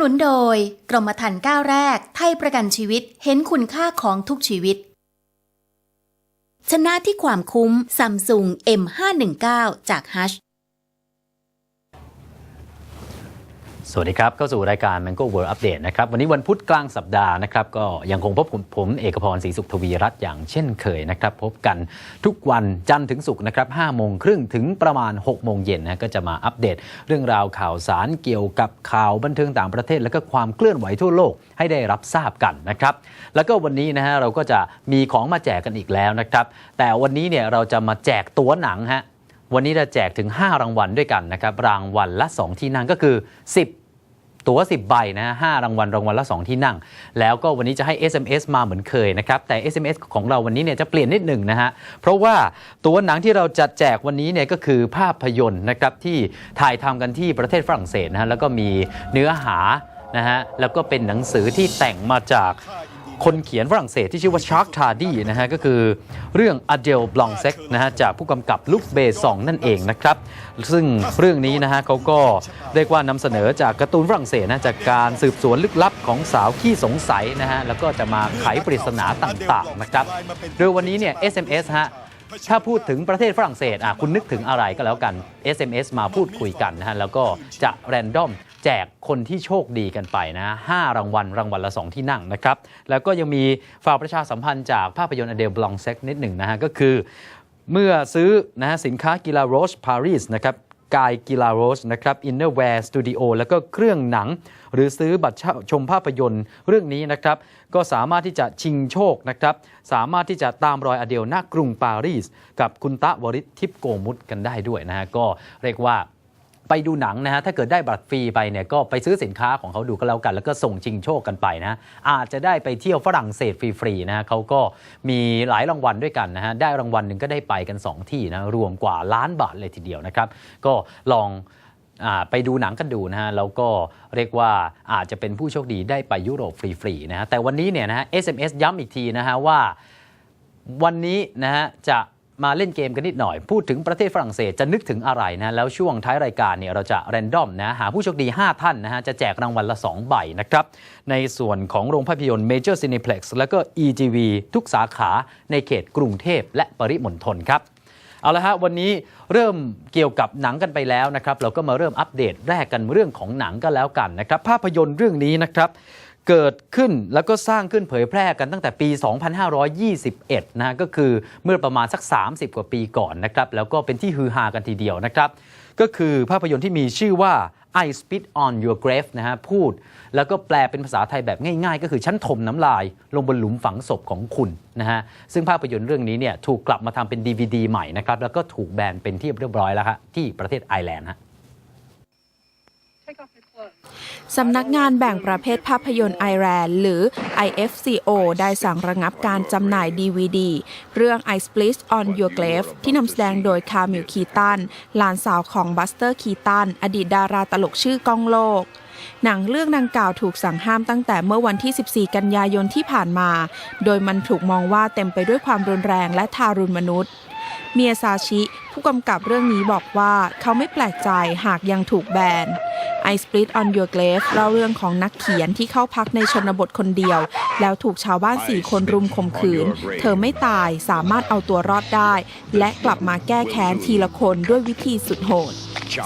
นุนโดย กรมธรรม์ก้าวแรก ไทยประกันชีวิตเห็นคุณค่าของทุกชีวิต ชนะที่ความคุ้มซัมซุง M519 จากฮั วัสดีครับ เข้าสู่รายการ Mango World Update นะครับ วันนี้วันพุธกลางสัปดาห์นะครับ ก็ยังคงพบผมผมเอกพรศรีสุขทวีรัตน์อย่างเช่นเคยนะครับ พบกันทุกวันจันทร์ถึงศุกร์นะครับ5โมงครึ่งถึงประมาณ 6 โมงเย็นนะก็จะมาอัปเดต เรื่องราวข่าวสารเกี่ยวกับข่าวบันเทิงต่างประเทศ และก็ความเคลื่อนไหวทั่วโลกให้ได้รับทราบกันนะครับ แล้วก็วันนี้นะฮะเราก็จะมีของมาแจกกันอีกแล้วนะครับ แต่วันนี้เนี่ยเราจะมาแจกตั๋วหนังฮะวันนี้จะแจกถึง 5 รางวัลด้วยกันนะครับ รางวัลละ 2 ที่นั่งก็คือ 10 ตั๋ว 10 ใบนะห้ารางวัลรางวัลละ 2 ที่นั่ง แล้วก็วันนี้จะให้ SMS มาเหมือนเคยนะครับ แต่ SMS ของเราวันนี้เนี่ยจะเปลี่ยนนิดหนึ่งนะฮะ เพราะว่าตัวหนังที่เราจะแจกวันนี้เนี่ยก็คือภาพยนตร์นะครับที่ถ่ายทำกันที่ประเทศฝรั่งเศสนะฮะแล้วก็มีเนื้อหานะฮะแล้วก็เป็นหนังสือที่แต่งมาจาก คนเขียนฝรั่งเศสที่ชื่อว่าชาร์กทาร์ดีนะฮะก็คือเรื่อง Adele b l a n c e c นะฮะจากผู้กำกับลุคเบซองนั่นเองนะครับ ซึ่งเรื่องนี้นะฮะเขาก็เรียกว่านำเสนอจากการ์ตูนฝรั่งเศสนะจากการสืบสวนลึกลับของสาวขี้สงสัยนะฮะแล้วก็จะมาไขปริศนาต่างๆนะครับโดยวันนี้เนี่ย SMS ฮะถ้าพูดถึงประเทศฝรั่งเศสอะคุณนึกถึงอะไรก็แล้วกัน SMS มาพูดคุยกันนะฮะ แล้วก็จะแรนดอม แจกคนที่โชคดีกันไปนะห้ารางวัลรางวัลละ 2 ที่นั่งนะครับ แล้วก็ยังมีฝากประชาสัมพันธ์จากภาพยนตร์อเดลบลองเซ็กนิดหนึ่งนะฮะก็คือเมื่อซื้อนะฮะสินค้ากีฬาโรชปารีสนะครับกายกีฬาโรสนะครับอินเนอร์แวร์สตูดิโอแล้วก็เครื่องหนัง หรือซื้อบัตรชมภาพยนตร์เรื่องนี้นะครับ ก็สามารถที่จะชิงโชคนะครับ สามารถที่จะตามรอยอเดลณกรุงปารีส กับคุณตะวริทิพโกมุตกันได้ด้วยนะฮะก็เรียกว่า ไปดูหนังนะฮะถ้าเกิดได้บัตรฟรีไปเนี่ยก็ไปซื้อสินค้าของเขาดูก็แล้วกัน แล้วก็ส่งชิงโชคกันไปนะอาจจะได้ไปเที่ยวฝรั่งเศสฟรีๆนะฮะเขาก็มีหลายรางวัลด้วยกันนะฮะได้รางวัลหนึ่งก็ได้ไปกัน 2 ที่นะรวมกว่าล้านบาทเลยทีเดียวนะครับ ก็ลองอไปดูหนังกันดูนะฮะแล้วก็เรียกว่าอาจจะเป็นผู้โชคดีได้ไปยุโรปฟรีๆนะฮะแต่วันนี้เนี่ยนะฮะ SMS ย้ำอีกทีนะฮะว่าวันนี้นะฮะจะ มาเล่นเกมกันนิดหน่อย พูดถึงประเทศฝรั่งเศสจะนึกถึงอะไรนะ แล้วช่วงท้ายรายการเนี่ยเราจะแรนดอมนะ หาผู้โชคดี 5 ท่านนะฮะ จะแจกรางวัลละ 2 ใบนะครับ ในส่วนของโรงภาพยนตร์ Major Cineplex แล้วก็ EGV ทุกสาขาในเขตกรุงเทพและปริมณฑลครับ เอาละฮะ วันนี้เริ่มเกี่ยวกับหนังกันไปแล้วนะครับ เราก็มาเริ่มอัปเดตแรกกันเรื่องของหนังก็แล้วกันนะครับ ภาพยนตร์เรื่องนี้นะครับ เกิดขึ้นแล้วก็สร้างขึ้นเผยแพร่กันตั้งแต่ปี 2521นะฮะก็คือเมื่อประมาณสัก 30 กว่าปีก่อนนะครับแล้วก็เป็นที่ฮือฮากันทีเดียวนะครับ ก็คือภาพยนตร์ที่มีชื่อว่า I Spit on Your Grave นะฮะพูด แล้วก็แปลเป็นภาษาไทยแบบง่ายๆ ก็คือชั้นถมน้ำลาย ลงบนหลุมฝังศพของคุณนะฮะซึ่งภาพยนตร์เรื่องนี้เนี่ยถูกกลับมาทำเป็น DVD ใหม่นะครับแล้วก็ถูกแบนเป็นที่เรียบร้อยแล้วฮะที่ประเทศไอร์แลนด์ฮะ สำนักงานแบ่งประเภทภาพยนตร์ไอแลนด์หรือ IFCO ได้สั่งระงับการจำหน่าย DVD เรื่อง I Split on Your Grave ที่นำแสดงโดยคามิลคีตันหลานสาวของบัสเตอร์คีตันอดีตดาราตลกชื่อก้องโลกหนังเรื่องดังกล่าวถูกสั่งห้ามตั้งแต่เมื่อวันที่ 14 กันยายนที่ผ่านมา โดยมันถูกมองว่าเต็มไปด้วยความรุนแรงและทารุณมนุษย์ เมียซาชิ ผู้กำกับเรื่องนี้บอกว่าเขาไม่แปลกใจหากยังถูกแบน I Split on Your Grave เล่าเรื่องของนักเขียนที่เข้าพักในชนบทคนเดียว แล้วถูกชาวบ้านสี่คนรุมข่มขืน เธอไม่ตายสามารถเอาตัวรอดได้ และกลับมาแก้แค้นทีละคนด้วยวิธีสุดโหด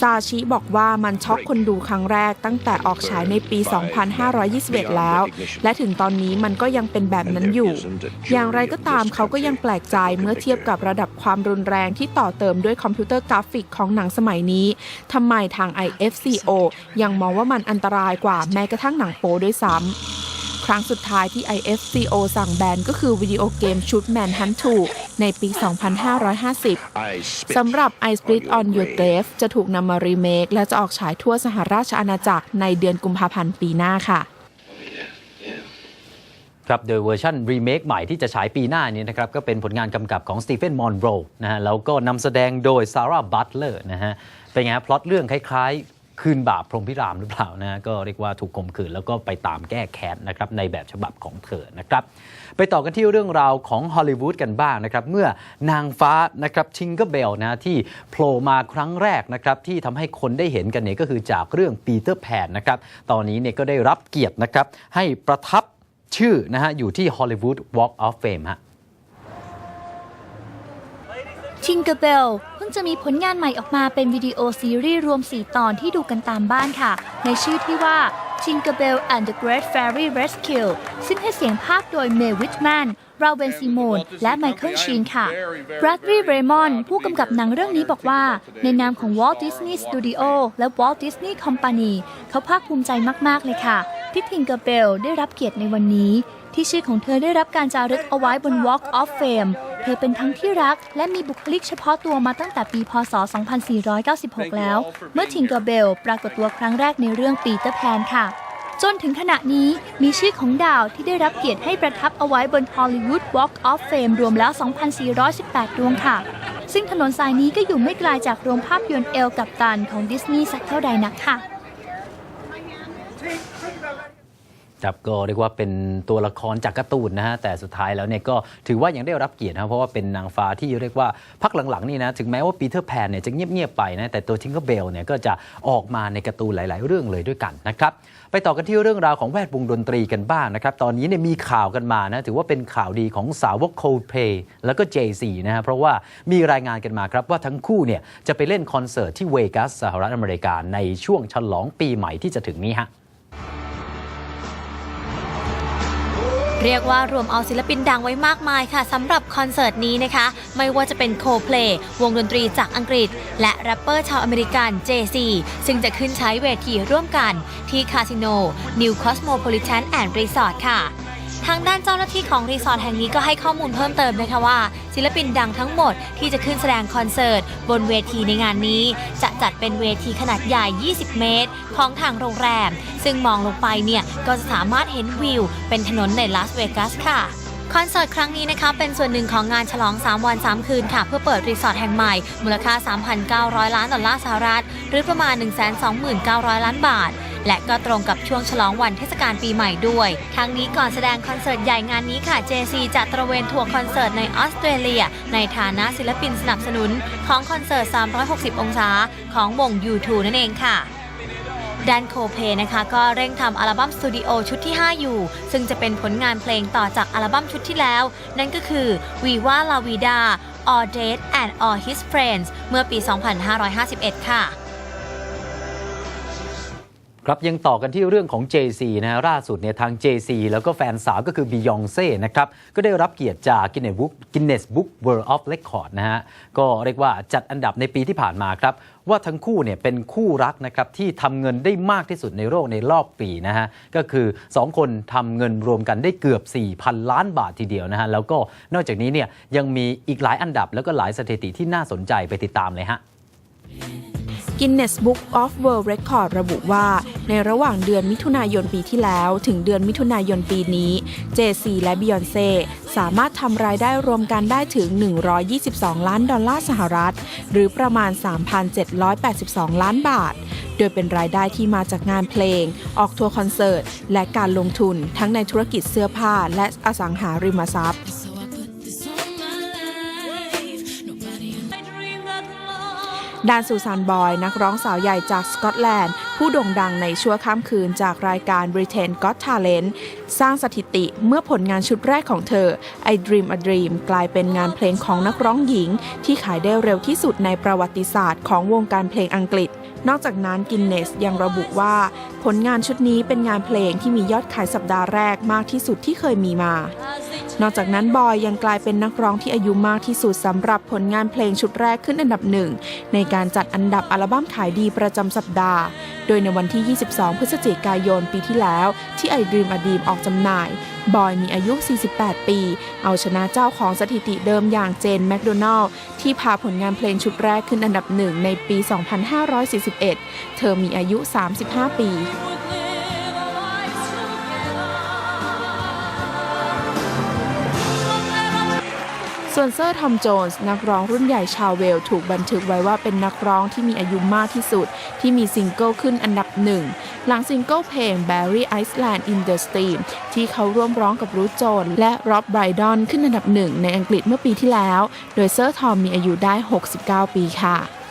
ซาชิบอกว่ามันช็อกคนดูครั้งแรกตั้งแต่ออกฉายในปี 2521 แล้ว และถึงตอนนี้มันก็ยังเป็นแบบนั้นอยู่ อย่างไรก็ตามเขาก็ยังแปลกใจเมื่อเทียบกับระดับความรุนแรงที่ต่อเติมด้วยคอมพิวเตอร์กราฟิกของหนังสมัยนี้ทำไมทาง IFCO ยังมองว่ามันอันตรายกว่าแม้กระทั่งหนังโป๊ด้วยซ้ำครั้งสุดท้ายที่ IFCO สั่งแบนก็คือวิดีโอเกมชุด Manhunt 2 ในปี 2550 สำหรับ I Split on Your Grave จะถูกนำมารีเมคและจะออกฉายทั่วสหราชอาณาจักรในเดือนกุมภาพันธ์ปีหน้าค่ะครับโดยเวอร์ชันรีเมคใหม่ที่จะฉายปีหน้านี้นะครับ ก็เป็นผลงานกำกับของสตีเฟนมอนโรนะฮะแล้วก็นำแสดงโดยซาร่าบัตเลอร์นะฮะเป็นไงฮะพล็อตเรื่องคล้ายๆ คืนบาปพรหมพิรามหรือเปล่านะก็เรียกว่าถูกข่มขืนแล้วก็ไปตามแก้แค้นนะครับในแบบฉบับของเธอนะครับไปต่อกันที่เรื่องราวของฮอลลีวูดกันบ้างนะครับเมื่อนางฟ้านะครับชิงเกอร์เบลนะที่โผล่มาครั้งแรกนะครับที่ทำให้คนได้เห็นกันเนี่ยก็คือจากเรื่องปีเตอร์แพนนะครับตอนนี้เนี่ยก็ได้รับเกียรตินะครับให้ประทับชื่อนะฮะอยู่ที่ Hollywood Walk of Fame ฮะ ทิงเกอร์เบลเพิ่งจะมีผลงานใหม่ออกมาเป็นวิดีโอซีรีส์รวม 4 ตอนที่ดูกันตามบ้านค่ะ ในชื่อที่ว่า Tinkerbell and the Great Fairy Rescue ซึ่งให้เสียงภาคโดยเมวิชแมนราเวนซิโมน และไมเคิลชีนค่ะบรัดรีเรมอนผู้กำกับหนังเรื่องนี้บอกว่า ในนามของ Walt Disney Studio และ Walt Disney Company เขาภาคภูมิใจมาก ๆ เลยค่ะ ที่ทิงเกอร์เบลได้รับเกียรติในวันนี้ ที่ชื่อของเธอได้รับการจารึกเอาไว้บน Walk of Fame เธอเป็นทั้งที่รัก และมีบุคลิกเฉพาะตัวมาตั้งแต่ปีพศ 2496 แล้ว เมื่อทิงเกอร์เบลปรากฏตัวครั้งแรกในเรื่องปีเตอร์แพนค่ะ จนถึงขณะนี้มีชื่อของดาวที่ได้รับเกียรติให้ประทับเอาไว้บน Hollywood Walk of Fame รวมแล้ว 2,418 ดวงค่ะ ซึ่งถนนสายนี้ก็อยู่ไม่ไกลจากโรงภาพยนตร์เอลกัปตันของดิสนีย์สักเท่าใดนักค่ะ ครับก็เรียกว่าเป็นตัวละครจากการ์ตูนนะฮะแต่สุดท้ายแล้วเนี่ยก็ถือว่ายังได้รับเกียรตินะเพราะว่าเป็นนางฟ้าที่เรียกว่าพักหลังๆนี่นะถึงแม้ว่าปีเตอร์แพนเนี่ยจะเงียบๆไปนะแต่ตัวทิงเกอร์เบลเนี่ยก็จะออกมาในการ์ตูนหลาย ๆ เรื่องเลยด้วยกันนะครับไปต่อกันที่เรื่องราวของแวดวงดนตรีกันบ้างนะครับตอนนี้เนี่ยมีข่าวกันมานะถือว่าเป็นข่าวดีของสาวก Coldplay แล้วก็ Jay-Z นะฮะเพราะว่ามีรายงานกันมาครับว่าทั้งคู่เนี่ยจะไปเล่นคอนเสิร์ตที่เวกัสสหรัฐอเมริกาในช่วงฉลองปีใหม่ที่จะถึงนี้ฮะ เรียกว่ารวมเอาศิลปินดังไว้มากมายค่ะสำหรับคอนเสิร์ตนี้นะคะ ไม่ว่าจะเป็นโคเพลวงดนตรีจากอังกฤษ และแรปเปอร์ชาวอเมริกันเจซีซึ่งจะขึ้นใช้เวทีร่วมกันที่คาสิโน New Cosmopolitan and Resort ค่ะ ทางด้านเจ้าหน้าที่ของรีสอร์ทแห่งนี้ก็ให้ข้อมูลเพิ่มเติมนะคะว่า ศิลปินดังทั้งหมดที่จะขึ้นแสดงคอนเสิร์ต บนเวทีในงานนี้ จะจัดเป็นเวทีขนาดใหญ่ 20 เมตร ของทางโรงแรม ซึ่งมองลงไปเนี่ยก็จะสามารถเห็นวิว เป็นถนนในลาสเวกัสค่ะคอนเสิร์ตครั้งนี้นะคะเป็นส่วนหนึ่งของงานฉลอง 3 วัน 3 คืนค่ะ เพื่อเปิดรีสอร์ทแห่งใหม่ มูลค่า 3,900 ล้านดอลลาร์สหรัฐ หรือประมาณ 129,000 ล้านบาท และก็ตรงกับช่วงฉลองวันเทศกาลปีใหม่ด้วย ทั้งนี้ก่อนแสดงคอนเสิร์ตใหญ่งานนี้ค่ะ JC จะตระเวนทัวร์คอนเสิร์ตในออสเตรเลีย ในฐานะศิลปินสนับสนุน ของคอนเสิร์ต 360 องศา ของวง U2 นั่นเองค่ะด้านโคเพนะคะก็เร่งทำอัลบั้มสตูดิโอชุดที่ 5 อยู่ ซึ่งจะเป็นผลงานเพลงต่อจากอัลบั้มชุดที่แล้ว นั่นก็คือ Viva La Vida All Dead and All His Friends เมื่อปี 2551 ค่ะ ครับยังต่อกันที่เรื่องของ JC นะฮะล่าสุดเนี่ยทาง JC แล้วก็แฟนสาวก็คือบียองเซ่นะครับ ก็ได้รับเกียรติจาก Guinness Book Guinness Book World of Record นะฮะ ก็เรียกว่าจัดอันดับในปีที่ผ่านมาครับ ว่าทั้งคู่เนี่ยเป็นคู่รักนะครับ ที่ทำเงินได้มากที่สุดในโลกในรอบปีนะฮะ ก็คือ 2 คนทำเงินรวมกันได้เกือบ 4,000 ล้านบาททีเดียวนะฮะ แล้วก็นอกจากนี้เนี่ยยังมีอีกหลายอันดับแล้วก็หลายสถิติที่น่าสนใจไปติดตามเลยฮะ Guinness Book of World Record ระบุว่า ในระหว่างเดือนมิถุนายนปีที่แล้ว ถึงเดือนมิถุนายนปีนี้ JC และ Beyoncé สามารถทำรายได้รวมกันได้ถึง 122 ล้านดอลลาร์สหรัฐ หรือประมาณ 3,782 ล้านบาท โดยเป็นรายได้ที่มาจากงานเพลง ออกทัวร์คอนเสิร์ต และการลงทุนทั้งในธุรกิจเสื้อผ้าและอสังหาริมทรัพย์ ด้านซูซานบอย นักร้องสาวใหญ่จากสกอตแลนด์ ผู้โด่งดังในชั่วข้ามคืนจากรายการ Britain Got Talent สร้างสถิติเมื่อผลงานชุดแรกของเธอ I Dream a Dream กลายเป็นงานเพลงของนักร้องหญิง ที่ขายได้เร็วที่สุดในประวัติศาสตร์ของวงการเพลงอังกฤษ นอกจากนั้นกินเนสยังระบุว่า ผลงานชุดนี้เป็นงานเพลงที่มียอดขายสัปดาห์แรกมากที่สุดที่เคยมีมา นอกจากนั้นบอยยังกลายเป็นนักร้องที่อายุมากที่สุดสำหรับผลงานเพลงชุดแรกขึ้นอันดับหนึ่งในการจัดอันดับอัลบั้มขายดีประจำสัปดาห์ โดยในวันที่ 22 พฤศจิกายนปีที่แล้วที่ไอดีมอดีมออกจำหน่าย บอยมีอายุ 48 ปี เอาชนะเจ้าของสถิติเดิมอย่างเจนแมคโดนัลล์ที่พาผลงานเพลงชุดแรกขึ้นอันดับหนึ่งในปี 2541 เธอมีอายุ 35 ปี ส่วนเซอร์ทอมโจนส์นักร้องรุ่นใหญ่ชาวเวลส์ถูกบันทึกไว้ว่าเป็นนักร้องที่มีอายุมากที่สุด ที่มีซิงเกิลขึ้นอันดับหนึ่ง หลังซิงเกิลเพลง Barry Iceland in the Stream ที่เขาร่วมร้องกับรูโจนและร็อบไบรดอนขึ้นอันดับหนึ่งในอังกฤษเมื่อปีที่แล้ว โดยเซอร์ทอมมีอายุได้ 69 ปีค่ะ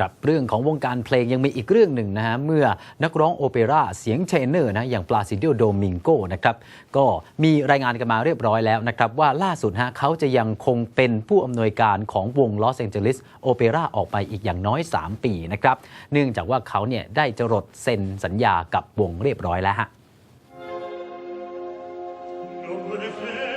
กับเรื่องของวงการเพลงยังมีอีกเรื่องหนึ่งนะฮะเมื่อนักร้องโอเปร่าเสียงเทเนอร์นะอย่างปลาซิเดียโดมิงโกนะครับก็มีรายงานกันมาเรียบร้อยแล้วนะครับว่าล่าสุดฮะเขาจะยังคงเป็นผู้อำนวยการของวงลอสแองเจลิสโอเปร่าออกไปอีกอย่างน้อย 3 ปีนะครับเนื่องจากว่าเขาเนี่ยได้จรดเซ็นสัญญากับวงเรียบร้อยแล้วฮะ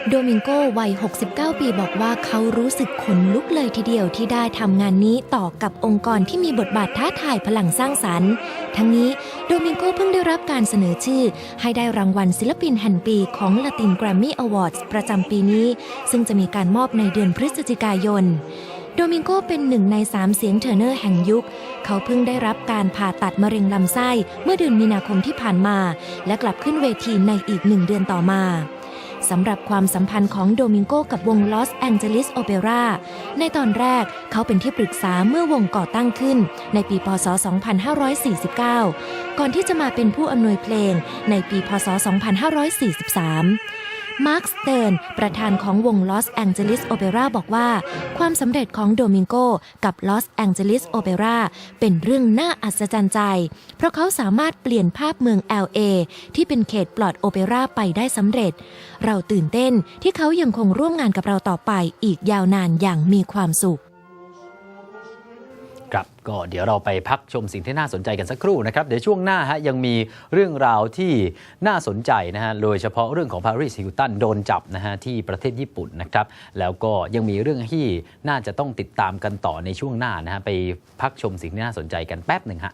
โดมิงโกวัย 69 ปีบอกว่าเขารู้สึกขนลุกเลยทีเดียวที่ได้ทำงานนี้ต่อกับองค์กรที่มีบทบาทท้าทายพลังสร้างสรรค์ ทั้งนี้โดมิงโกเพิ่งได้รับการเสนอชื่อ ให้ได้รางวัลศิลปินแห่งปีของ Latin Grammy Awards ประจำปีนี้ ซึ่งจะมีการมอบในเดือนพฤศจิกายนโดมิงโกเป็นหนึ่งในสามเสียงเทอร์เนอร์แห่งยุค เขาเพิ่งได้รับการผ่าตัดมะเร็งลำไส้ เมื่อเดือนมีนาคมที่ผ่านมา และกลับขึ้นเวทีในอีกหนึ่งเดือนต่อมา สำหรับความสัมพันธ์ของโดมิงโกกับวงลอสแองเจลิสโอเปร่าในตอนแรกเขาเป็นที่ปรึกษาเมื่อวงก่อตั้งขึ้น ในปีพศ 2549 ก่อนที่จะมาเป็นผู้อำนวยเพลงในปีพศ 2543 มาร์คสเติร์นประธานของวงลอสแองเจลิสโอเปร่าบอกว่า ความสำเร็จของโดมิงโกกับลอสแองเจลิสโอเปร่าเป็นเรื่องน่าอัศจรรย์ใจ เพราะเขาสามารถเปลี่ยนภาพเมือง LA ที่เป็นเขตปลอดโอเปร่าไปได้สำเร็จ เราตื่นเต้นที่เขายังคงร่วมงานกับเราต่อไปอีกยาวนานอย่างมีความสุข ก็เดี๋ยวเราไปพักชมสิ่งที่น่าสนใจกันสักครู่นะครับเดี๋ยวช่วงหน้าฮะยังมีเรื่องราวที่น่าสนใจนะฮะโดยเฉพาะเรื่องของพาริสฮิลตันโดนจับนะฮะที่ประเทศญี่ปุ่นนะครับแล้วก็ยังมีเรื่องที่น่าจะต้องติดตามกันต่อในช่วงหน้านะฮะไปพักชมสิ่งที่น่าสนใจกันแป๊บหนึ่งฮะ